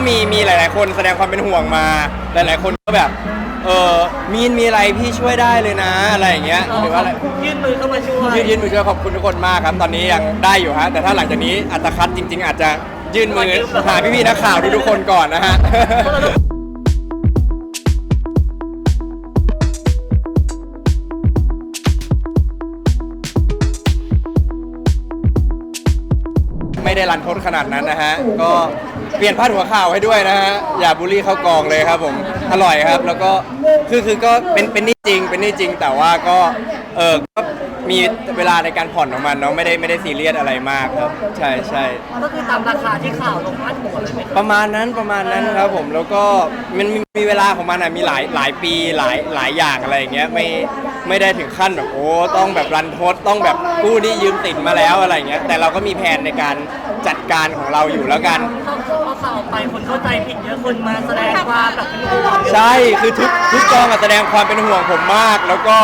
ก็มีมีหลาย ๆ คนแสดงความเป็นห่วงมา หลาย ๆ คนก็แบบ เออมีนมีอะไรพี่ช่วยได้เลยนะอะไรอย่างเงี้ยหรือว่าอะไรยื่นมือเข้ามาช่วยยืนยืนมือช่วยขอบคุณทุกคนมากครับ ตอนนี้ยังได้อยู่ฮะแต่ถ้าหลังจากนี้อัตคัดจริง ๆ อาจจะยื่นมือหาพี่ ๆ นักข่าวทุกๆคนก่อนนะฮะไม่ได้รันทดขนาดนั้นนะฮะ ก็ เปลี่ยนพาดหัวข่าวให้ด้วยนะฮะอย่าบูลลี่เข้ากองเลยครับผมอร่อยครับ แล้วก็คือคือก็เป็นเป็นหนี่จริง เป็นหนี่จริง แต่ว่าก็เออก็มีเวลาในการผ่อนของมันเนาะไม่ได้ไม่ได้ซีเรียสอะไรมากครับ ใช่ใช่ ก็คือตามราคาที่ข่าวลงพาดหัวเลยไหมครับประมาณนั้นประมาณนั้นครับผมแล้วก็มันมีมีเวลาของมันอะมีหลายหลายปีหลายหลายอย่างอะไรอย่างเงี้ยไม่ไม่ได้ถึงขั้นแบบโอ้ต้องแบบรันทดต้องแบบกู้หนี่ยืมติดมาแล้วอะไรอย่างเงี้ยแต่เราก็มีแผนในการจัดการของเราอยู่แล้วกันพอพอ ข่าวออกไปคนเข้าใจผิดเยอะคนมาแสดงความแบบเป็นห่วงเยอะใช่คือทุกทุกกองอะแสดงความเป็นห่วงผมมาก แล้วก็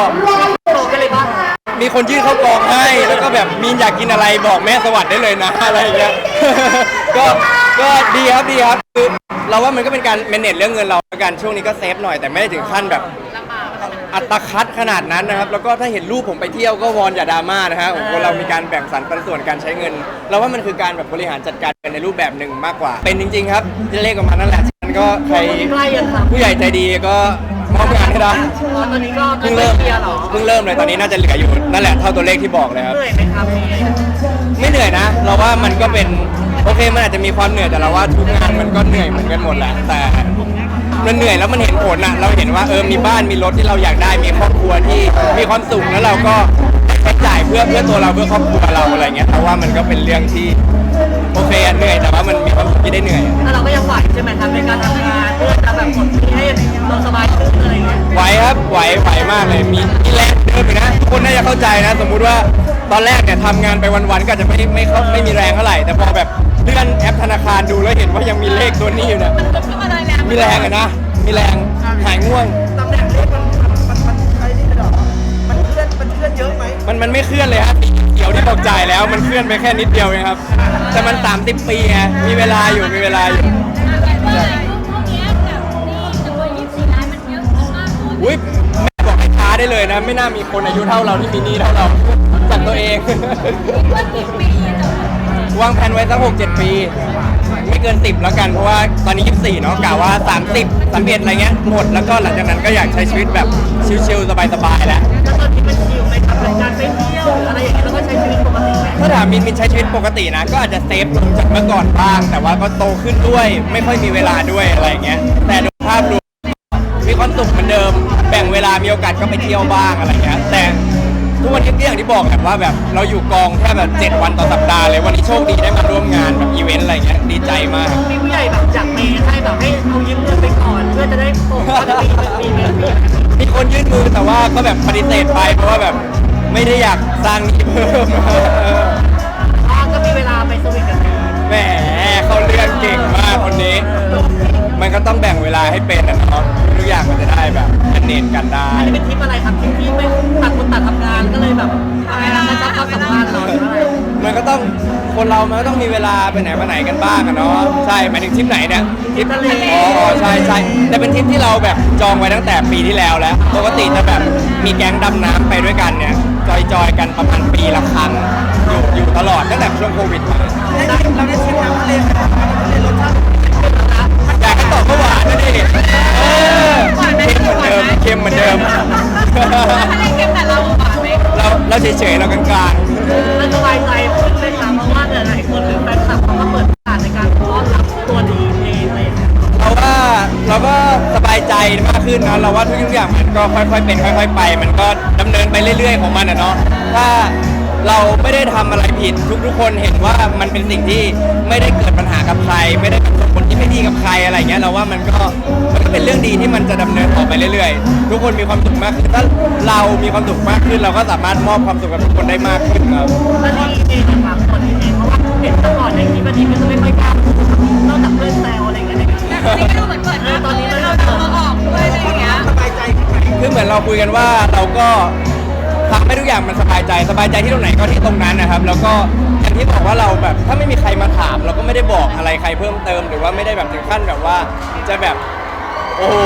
โตกันเลยบ้างมีคนยื่นเข้ากองให้ แล้วก็แบบมีนอยากกินอะไรบอกแม่สวัสดิ์ได้เลยนะอะไรอย่างเงี้ย ก็ก็ดีครับดีครับคือเราว่ามันก็เป็นการเมเนจเรื่องเงินเราแล้วกันช่วงนี้ก็เซฟหน่อยแต่ไม่ได้ถึงขั้นแบบ อัตคัดขนาดนั้นนะครับ แล้วก็ถ้าเห็นรูปผมไปเที่ยวก็วอนอย่าดราม่านะฮะโอ้โหเรามีการแบ่งสรรปันส่วนการใช้เงิน เราว่ามันคือการแบบบริหารจัดการเงินในรูปแบบหนึ่งมากกว่า เป็นจริง ๆ ครับจะเลขประมาณนั้นแหละฉะนั้นก็ใครใกล้ยังครับผู้ใหญ่ใจดีก็มอบงานให้ได้อ๋อตอนนี้ก็เพิ่งเริ่มเคลียร์เหรอเพิ่งเริ่มเลยตอนนี้น่าจะเหลืออยู่นั่นแหละเท่าตัวเลขที่บอกเลยครับเหนื่อยไหมครับพี่ไม่เหนื่อยนะ เราว่ามันก็เป็นโอเคมันอาจจะมีความเหนื่อยแต่เราว่าทุกงานมันก็เหนื่อยเหมือนกันหมดแหละแต่ มันเหนื่อยแล้วมันเห็นผลอะเราเห็นว่าเออมีบ้านมีรถที่เราอยากได้มีครอบครัวที่มีความสุขแล้วเราก็ใช้จ่ายเพื่อเพื่อตัวเราเพื่อครอบครัวเราอะไรเงี้ยแต่ว่ามันก็เป็นเรื่องที่โอเคอะเหนื่อยแต่ว่ามันมีความสุขที่ได้เหนื่อยอะแต่เราก็ยังไหวใช่ไหมครับในการทำงานเพื่อจะแบบกดที่ให้เราสบายขึ้นอะไรอย่างเงี้ยไหวครับไหวไหวมากเลยมีมีแรงเดิมอยู่นะทุกคนน่าจะเข้าใจนะ สมมุติว่าตอนแรกเนี่ยทำงานไปวันๆก็อาจจะไม่ไม่เข้าไม่มีแรงเท่าไหร่แต่พอแบบ เลื่อนแอปธนาคารดูแล้วเห็นว่ายังมีเลขตัวนี้อยู่เนี่ยมีแรงอะนะ มีแรงหายง่วง ตำแหน่งเลขมันมันมันมันอะไรนี่เหรอมันเคลื่อนมันเคลื่อนเยอะไหมมันมันไม่เคลื่อนเลยฮะสีเขียวที่บอกจ่ายแล้วมันเคลื่อนไปแค่นิดเดียวเองครับ แต่มัน 30 ปีไงมีเวลาอยู่มีเวลาอยู่อุ้ยแม่บอกให้ช้าได้เลยนะ ไม่น่ามีคนอายุเท่าเราที่มีหนี้เท่าเราจากตัวเอง วางแผนไว้สักหกเจ็ดปี ไม่เกิน10แล้วกันเพราะว่าตอนนี้24เนาะกะว่า30 31อะไรเงี้ยหมดแล้วก็หลังจากนั้นก็อยากใช้ชีวิตแบบชิลๆสบายๆแล้ว แล้วตอนนี้มันชิลไหมครับการไปเที่ยวหรืออะไรอย่างเงี้ยแล้วก็ใช้ชีวิตปกติไหมถ้าถามมินมินใช้ชีวิตปกตินะ ก็อาจจะเซฟลงจากเมื่อก่อนบ้าง แต่ว่าก็โตขึ้นด้วย ไม่ค่อยมีเวลาด้วยอะไรอย่างเงี้ย แต่โดยภาพรวมมีความสุขเหมือนเดิม แบ่งเวลามีโอกาสก็ไปเที่ยวบ้างอะไรเงี้ยแต่ ทุกวันนี้ก็อย่างที่บอกแบบว่าแบบเราอยู่กองแค่แบบ7วันต่อสัปดาห์เลยวันนี้โชคดีได้มาร่วมงานแบบอีเวนต์อะไรเงี้ยดีใจมากมีผู้ใหญ่แบบอยากเมย์ให้แบบให้เอายืมเงินไปก่อนเพื่อจะได้โปะว่าจะมีมีมีมีมีคนยื่นมือแต่ว่าก็แบบปฏิเสธไปเพราะว่าแบบไม่ได้อยากสร้างหนี้เพิ่มอ๋อก็มีเวลาไปสวีทกันแหมเขาเรื่องเก่งมากคนนี้ มันก็ต้องแบ่ง ลาให้เป็นนะเนาะทุกอย่างมันจะได้แบบเนนกันได้ อันนี้เป็นทริปอะไรครับทริปที่ไม่ต่างคนต่างทำงานก็เลยแบบอะไรนะกระชับความสัมพันธ์เหรอหรืออะไรมันก็ต้องคนเรามันก็ต้องมีเวลาไปไหนมาไหนกันบ้างอะเนาะใช่หมายถึงทริปไหนเนี่ยทริปทะเลอ๋อใช่ใช่แต่เป็นทริปที่เราแบบจองไว้ตั้งแต่ปีที่แล้วแล้วปกติจะแบบมีแก๊งดำน้ำไปด้วยกันเนี่ยจอยๆกันประมาณปีละครั้งอยู่อยู่ตลอดตั้งแต่ช่วงโควิดมาเราได้ทริปน้ำทะเลไหมทะเลรสชาติอยากให้ตอบว่าหวานนะดิเอ เราเราเฉยๆเรากลางๆมันสบายใจขึ้นไหมคะเพราะว่าหลายๆคนหรือแฟนคลับเขาก็เปิดโอกาสในการต้อนรับตัวดีเองอะไรอย่างเงี้ยเราว่าเราก็สบายใจมากขึ้นนะเราว่าทุกๆอย่างมันก็ค่อยๆเป็นค่อย ๆ ไป มันก็ดำเนินไปเรื่อยๆของมันอะเนาะถ้า เราไม่ได้ทำอะไรผิดทุกๆคนเห็นว่ามันเป็นสิ่งที่ไม่ได้เกิดปัญหากับใคร ไม่ได้เป็นผลที่ไม่ดีกับใครอะไรเงี้ยเราว่ามันก็มันก็เป็นเรื่องดีที่มันจะดำเนินต่อไปเรื่อยๆ ทุกคนมีความสุขมากขึ้นถ้าเรามีความสุขมากขึ้น เราก็สามารถมอบความสุขกับทุกคนได้มากขึ้นครับ แล้วนี่เองนะครับตัวดีเองเพราะว่าเห็นตลอดในคลิปอันนี้ก็จะไม่ค่อยกล้าพูดนอกจากเพื่อนแซวอะไรอย่างเงี้ยนะครับตอนนี้มันเริ่มเปิดสบายใจขึ้นไหมคือเหมือนเราคุยกันว่าเราก็ ทำให้ทุกอย่างมันสบายใจสบายใจที่ตรงไหนก็ที่ตรงนั้นนะครับ แล้วก็อย่างที่บอกว่าเราแบบถ้าไม่มีใครมาถาม เราก็ไม่ได้บอกอะไรใครเพิ่มเติม หรือว่าไม่ได้แบบถึงขั้นแบบว่าจะแบบโอ้โห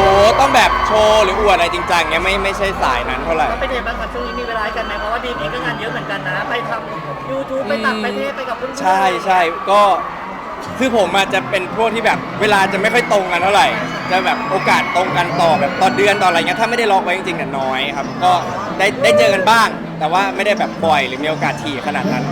ต้องแบบโชว์หรืออวดอะไรจริงจังเงี้ยไม่ไม่ใช่สายนั้นเท่าไหร่ ก็เป็นยังไงบ้างครับช่วงนี้มีเวลาให้กันไหมเพราะว่าดีดีก็งานเยอะเหมือนกันนะ ไปทำ YouTube ไปต่างประเทศไปกับเพื่อนๆใช่ใช่ก็ คือผมอาจจะเป็นพวกที่แบบเวลาจะไม่ค่อยตรงกันเท่าไหร่ จะแบบโอกาสตรงกันต่อแบบต่อเดือนต่ออะไรเงี้ยถ้าไม่ได้ล็อกไว้จริงๆเนี่ยน้อยครับ ก็ได้ได้เจอกันบ้าง แต่ว่าไม่ได้แบบบ่อยหรือมีโอกาสถี่ขนาดนั้น